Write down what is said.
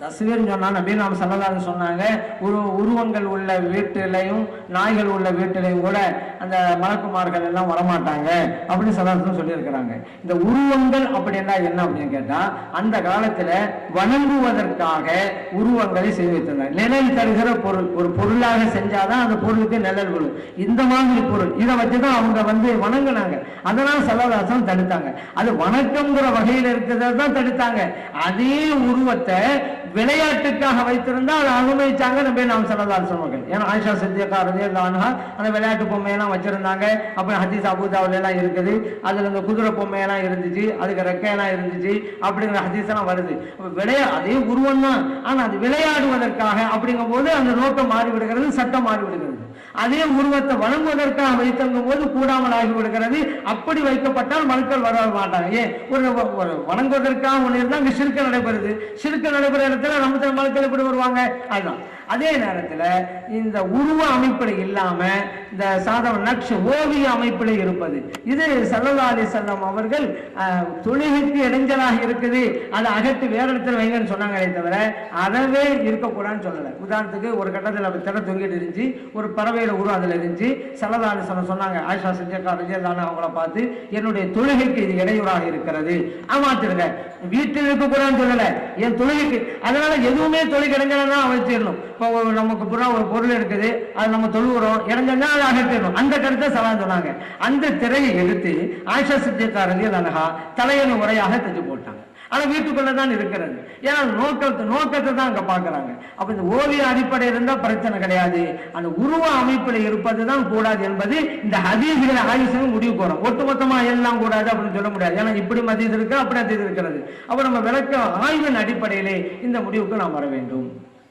தஸ்வீர்னு சொன்னா நபீர் நாம் சல்லல்லாஹு சொன்னாங்க உரு உருவங்கள் உள்ள வீட்டிலையும் நாய்கள் உள்ள வீட்டிலையும் கூட அந்த மலக்குமார்கள் எல்லாம் வரமாட்டாங்க அப்படின்னு சல்லாஹ் சொல்லியிருக்கிறாங்க. இந்த உருவங்கள் அப்படின்னா என்ன அப்படின்னு கேட்டா அந்த காலத்துல வணங்குவதற்காக உருவங்களை செய்து வைத்திருந்தாங்க. நிழல் தருகிற பொருள் ஒரு பொருளாக செஞ்சாதான் அந்த பொருளுக்கு நிழல் விழும். இந்த மாதிரி பொருள் இதை வச்சுதான் அவங்க வந்து வணங்கினாங்க. அதனால சல்லதாசம் தடுத்தாங்க. அது வணக்கம்ங்கிற வகையில் இருக்கிறத தான் தடுத்தாங்க. அதே உருவத்தை விளையாட்டுக்காக வைத்திருந்தா அனுமதிச்சாங்க நபி நாம் சல்லல்லாஹு சொன்னார்கள் ஏன்னா ஆயிஷா சித்தியக்கா ரலியல்லாஹு அந்த விளையாட்டு பொம்மையெல்லாம் வச்சிருந்தாங்க. அப்புறம் ஹதீஸ் அபுதாவுல எல்லாம் இருக்குது. அதுல இந்த குதிரை பொம்மையெல்லாம் இருந்துச்சு. அதுக்கு ரெக்கையெல்லாம் இருந்துச்சு. அப்படிங்கிற ஹதீஸ் எல்லாம் வருது. அப்ப விளையா அதே உருவம் தான். ஆனா அது விளையாடுவதற்காக அப்படிங்கும் போது அந்த நோக்கம் மாறி விடுகிறது சட்டம் மாறி விடுகிறது அதே உருவத்தை வணங்குவதற்காக வைத்தங்கும் போது கூடாமல் ஆகி விடுகிறது அப்படி வைக்கப்பட்டால் மனுக்கள் வர மாட்டாங்க. ஏன்? ஒரு ஒரு வணங்குவதற்காக ஒன்று இருந்தால் அங்கே சிறுக்க நடைபெறுது. சிறுக்க நடைபெற இடத்துல நம்ம மனுக்கள் எப்படி வருவாங்க? அதுதான். அதே நேரத்தில் இந்த உருவ அமைப்பில் இல்லாம இந்த சாதம் நக்ஷ ஓவிய அமைப்பில் இருப்பது. இது சல்லல்லா அலி செல்லம் அவர்கள் தொழுகைக்கு இடைஞ்சலாக இருக்குது. அதை அகற்றி வேற இடத்துல வைங்கன்னு சொன்னாங்களே தவிர அறவே இருக்கக்கூடாதுன்னு சொல்லலை. உதாரணத்துக்கு ஒரு கட்டத்தில் அப்படி திட தொங்கிட்டு இருந்துச்சு ஒரு பறவையில் உருவம் அதில் இருந்துச்சு. சல்லல்லா அலி செல்லம் சொன்னாங்க ஆயிஷா செஞ்சக்கா ரஜியல்லான அவங்கள பார்த்து என்னுடைய தொழுகைக்கு இது இடையூறாக இருக்கிறது. ஆமாத்திருங்க வீட்டில் இருக்கக்கூடாதுன்னு சொல்லலை. என் தொழுகைக்கு அதனால எதுவுமே தொழில் இடைஞ்சலாம் வச்சிடணும் இப்போ நமக்கு புறா ஒரு பொருள் இருக்குது அது நம்ம தொழுகிறோம் இடைஞ்சா அதை அகற்றிடணும் அந்த கருத்தை சலா சொன்னாங்க. அந்த திரையை எடுத்து ஆயிஷா சித்தியக்காரங்க அழகா தலையணு உரையாக தைச்சு போட்டாங்க. ஆனா வீட்டுக்குள்ளே தான் இருக்கிறது. ஏன்னா நோக்கத்தை நோக்கத்தை தான் அங்க பாக்குறாங்க அப்போ இந்த ஓவிய அடிப்படை இருந்தா பிரச்சனை கிடையாது. அந்த உருவ அமைப்பில் இருப்பது தான் கூடாது என்பது இந்த ஹதீஸ்களை ஆய்வு முடிவு முடிவு ஒட்டு ஒட்டுமொத்தமா எல்லாம் கூடாது அப்படின்னு சொல்ல முடியாது. ஏன்னா இப்படி மதியது இருக்கு அப்படி அது இருக்கிறது. அப்ப நம்ம விளக்க ஆய்வின் அடிப்படையிலே இந்த முடிவுக்கு நாம் வர வேண்டும்.